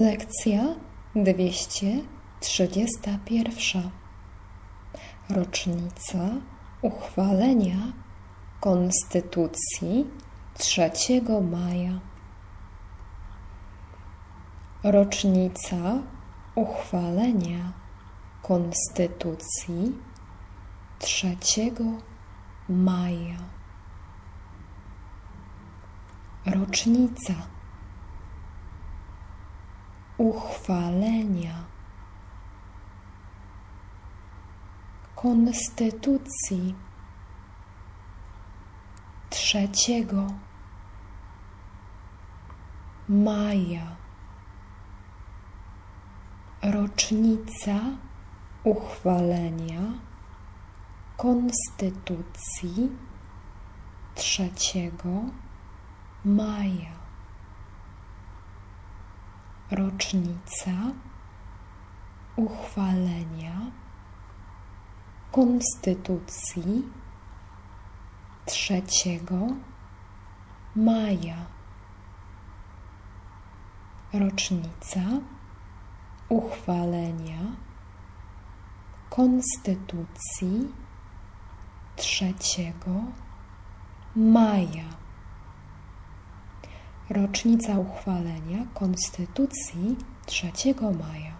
Lekcja 231. Rocznica uchwalenia Konstytucji 3 maja. Rocznica uchwalenia Konstytucji 3 maja. Rocznica uchwalenia Konstytucji trzeciego maja. Rocznica uchwalenia Konstytucji trzeciego maja rocznica uchwalenia Konstytucji 3 maja. Rocznica uchwalenia Konstytucji 3 maja rocznica uchwalenia Konstytucji 3 maja.